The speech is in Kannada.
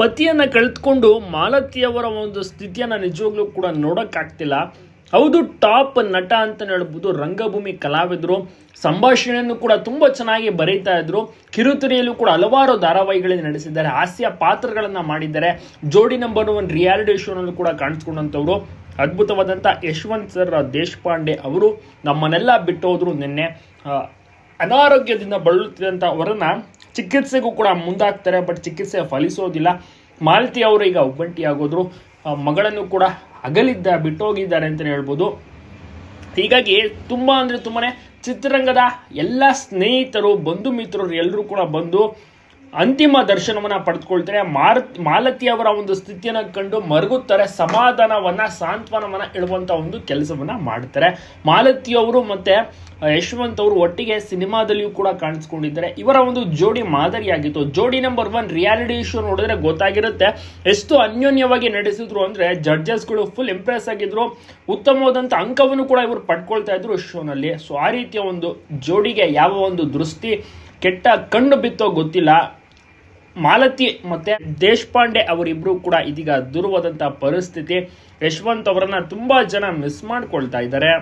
ಪತಿಯನ್ನ ಕಳೆದುಕೊಂಡು ಮಾಲತಿಯವರ ಒಂದು ಸ್ಥಿತಿಯನ್ನ ನಿಜವಾಗ್ಲೂ ಕೂಡ ನೋಡೋಕ್ಕಾಗ್ತಿಲ್ಲ. ಹೌದು, ಟಾಪ್ ನಟ ಅಂತ ಹೇಳ್ಬೋದು, ರಂಗಭೂಮಿ ಕಲಾವಿದರು, ಸಂಭಾಷಣೆಯನ್ನು ಕೂಡ ತುಂಬ ಚೆನ್ನಾಗಿ ಬರೀತಾ ಇದ್ರು. ಕಿರುತೆರೆಯಲ್ಲೂ ಕೂಡ ಹಲವಾರು ಧಾರಾವಾಹಿಗಳಲ್ಲಿ ನಡೆಸಿದ್ದಾರೆ. ಹಾಸ್ಯ ಪಾತ್ರಗಳನ್ನು ಮಾಡಿದ್ದಾರೆ. ಜೋಡಿ ನಂಬರ್ ಒನ್ ರಿಯಾಲಿಟಿ ಶೋನಲ್ಲೂ ಕೂಡ ಕಾಣಿಸ್ಕೊಂಡಂಥವ್ರು. ಅದ್ಭುತವಾದಂಥ ಯಶವಂತ್ ಸರ್, ದೇಶಪಾಂಡೆ ಅವರು ನಮ್ಮನ್ನೆಲ್ಲ ಬಿಟ್ಟು ಹೋದ್ರು ನಿನ್ನೆ ಅನಾರೋಗ್ಯದಿಂದ ಬಳಲುತ್ತಿದ್ದಂಥ ಅವರನ್ನ ಚಿಕಿತ್ಸೆಗೂ ಕೂಡ ಮುಂದಾಗ್ತಾರೆ ಬಟ್ ಚಿಕಿತ್ಸೆ ಫಲಿಸೋದಿಲ್ಲ. ಮಾಲತಿ ಅವರು ಈಗ ಒಬ್ಬಂಟಿಯಾಗೋದ್ರು ಮಗಳನ್ನು ಕೂಡ ಅಗಲಿದ್ದ, ಬಿಟ್ಟೋಗಿದ್ದಾರೆ ಅಂತಲೇ ಹೇಳ್ಬೋದು. ಹೀಗಾಗಿ ತುಂಬ ಅಂದರೆ ತುಂಬಾ ಚಿತ್ರರಂಗದ ಎಲ್ಲ ಸ್ನೇಹಿತರು, ಬಂಧು ಮಿತ್ರರು ಎಲ್ಲರೂ ಕೂಡ ಬಂದು ಅಂತಿಮ ದರ್ಶನವನ್ನು ಪಡೆದುಕೊಳ್ತಾರೆ. ಮಾರ್, ಮಾಲತಿ ಅವರ ಒಂದು ಸ್ಥಿತಿಯನ್ನು ಕಂಡು ಮರುಗುತ್ತಾರೆ, ಸಮಾಧಾನವನ್ನು, ಸಾಂತ್ವನವನ್ನ ಇಡುವಂಥ ಒಂದು ಕೆಲಸವನ್ನು ಮಾಡ್ತಾರೆ. ಮಾಲತಿಯವರು ಮತ್ತೆ ಯಶವಂತ್ ಅವರು ಒಟ್ಟಿಗೆ ಸಿನಿಮಾದಲ್ಲಿಯೂ ಕೂಡ ಕಾಣಿಸ್ಕೊಂಡಿದ್ದಾರೆ. ಇವರ ಒಂದು ಜೋಡಿ ಮಾದರಿಯಾಗಿತ್ತು. ಜೋಡಿ ನಂಬರ್ ಒನ್ ರಿಯಾಲಿಟಿ ಶೋ ನೋಡಿದ್ರೆ ಗೊತ್ತಾಗಿರುತ್ತೆ. ಎಷ್ಟು ಅನ್ಯೋನ್ಯವಾಗಿ ನಡೆಸಿದ್ರು ಅಂದ್ರೆ ಜಡ್ಜಸ್ಗಳು ಫುಲ್ ಇಂಪ್ರೆಸ್ ಆಗಿದ್ರು. ಉತ್ತಮವಾದಂಥ ಅಂಕವನ್ನು ಕೂಡ ಇವರು ಪಡ್ಕೊಳ್ತಾ ಇದ್ರು ಶೋನಲ್ಲಿ ಸೊ ಆ ರೀತಿಯ ಒಂದು ಜೋಡಿಗೆ ಯಾವ ಒಂದು ದೃಷ್ಟಿ ಕೆಟ್ಟ ಕಣ್ಣು ಬಿತ್ತೋ ಗೊತ್ತಿಲ್ಲ. ಮಾಲತಿ ಮತ್ತೆ ದೇಶಪಾಂಡೆ ಅವರಿಬ್ರು ಕೂಡ ಇದೀಗ ದೂರವಾದಂತಹ ಪರಿಸ್ಥಿತಿ. ಯಶವಂತ್ ಅವರನ್ನ ತುಂಬಾ ಜನ ಮಿಸ್ ಮಾಡ್ಕೊಳ್ತಾ ಇದ್ದಾರೆ.